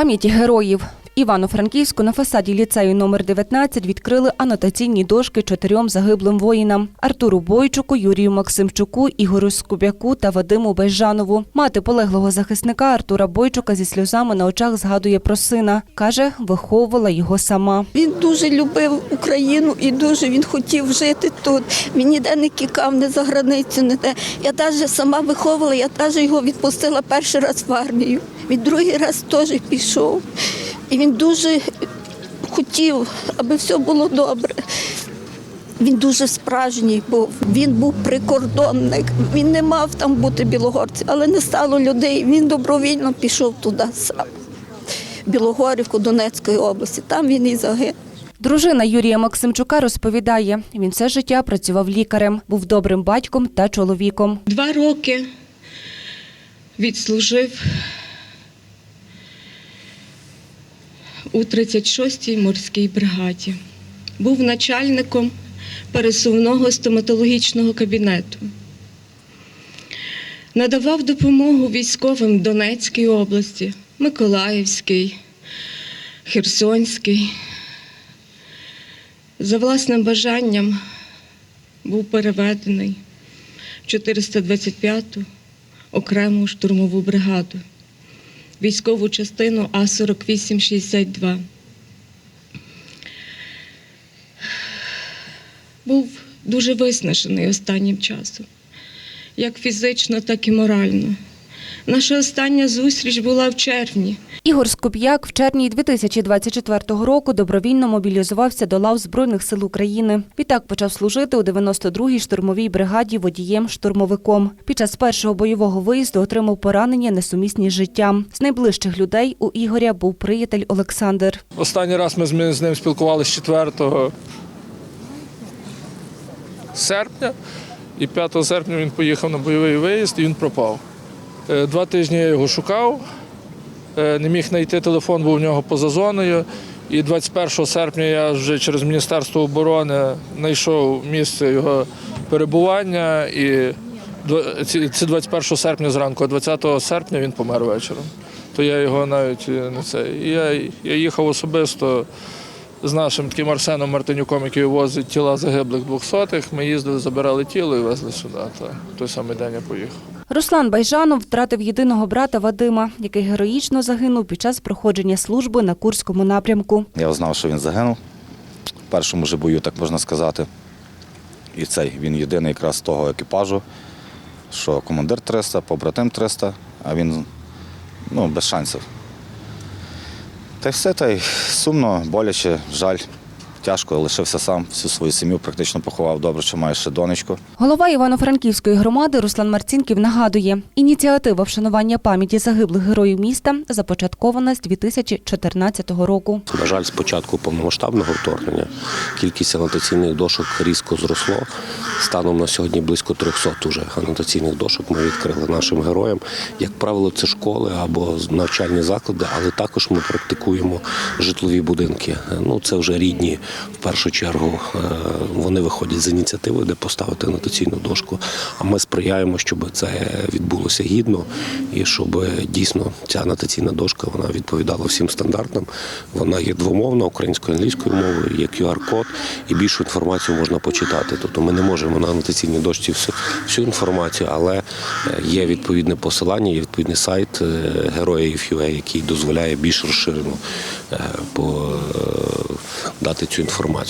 Пам'яті героїв. Івано-Франківську на фасаді ліцею номер 19 відкрили анотаційні дошки чотирьом загиблим воїнам: Артуру Бойчуку, Юрію Максимчуку, Ігорю Скубяку та Вадиму Байжанову. Мати полеглого захисника Артура Бойчука зі сльозами на очах згадує про сина. Каже, виховувала його сама. Він дуже любив Україну і дуже він хотів жити тут. Він ніде не кікав, не за границю, не де. Я навіть сама виховувала, я теж його відпустила перший раз в армію. Він другий раз теж пішов. І він дуже хотів, аби все було добре. Він дуже справжній був. Він був прикордонник. Він не мав там бути білогорцем, але не стало людей. Він добровільно пішов туди сам. в Білогорівку Донецької області. Там він і загинув. Дружина Юрія Максимчука розповідає, він все життя працював лікарем, був добрим батьком та чоловіком. Два роки відслужив у 36-й морській бригаді. Був начальником пересувного стоматологічного кабінету. Надавав допомогу військовим Донецькій області, Миколаївській, Херсонській. За власним бажанням був переведений в 425-ту окрему штурмову бригаду, військову частину А-4862. Був дуже виснажений останнім часом, як фізично, так і морально. Наша остання зустріч була в червні. Ігор Скоп'як в червні 2024 року добровільно мобілізувався до лав Збройних сил України. Відтак почав служити у 92-й штурмовій бригаді водієм-штурмовиком. Під час першого бойового виїзду отримав поранення несумісні з життям. З найближчих людей у Ігоря був приятель Олександр. Останній раз ми з ми з ним спілкувалися 4 серпня, і 5 серпня він поїхав на бойовий виїзд і він пропав. Е, Два тижні я його шукав, е, не міг знайти телефон, був у нього поза зоною. І 21 серпня я вже через Міністерство оборони знайшов місце його перебування. І це 21 серпня зранку, а 20 серпня він помер вечором. То я його навіть е, не це. Я, я їхав особисто з нашим таким Арсеном Мартинюком, який возить тіла загиблих двохсотих. Ми їздили, забирали тіло і везли сюди. Та той самий день я поїхав. Руслан Байжанов втратив єдиного брата Вадима, який героїчно загинув під час проходження служби на Курському напрямку. Я знав, що він загинув в першому же бою, так можна сказати. І цей він єдиний якраз того екіпажу, що командир 300, побратим 300, а він ну, без шансів. Та й все, та й сумно, боляче, жаль, тяжко, лишився сам, всю свою сім'ю практично поховав добре, що має ще донечку. Голова Івано-Франківської громади Руслан Марцінків нагадує, ініціатива вшанування пам'яті загиблих героїв міста започаткована з 2014 року. На жаль, з початку повномасштабного вторгнення кількість анотаційних дошок різко зросло. Станом на сьогодні близько 300 уже анотаційних дошок ми відкрили нашим героям. Як правило, це школи або навчальні заклади, але також ми практикуємо житлові будинки. Ну це вже рідні в першу чергу. е, Вони виходять з ініціативою, де поставити анотаційну дошку. А ми сприяємо, щоб це відбулося гідно і щоб дійсно ця анотаційна дошка вона відповідала всім стандартам. Вона є двомовна українською англійською мовою, є QR-код, і більшу інформацію можна почитати. Тобто ми не можемо на анотаційній дошці всю, всю інформацію, але е, є відповідне посилання, є відповідний сайт е, героїв.ua, який дозволяє більш розширено е, е, дати цю інформацію.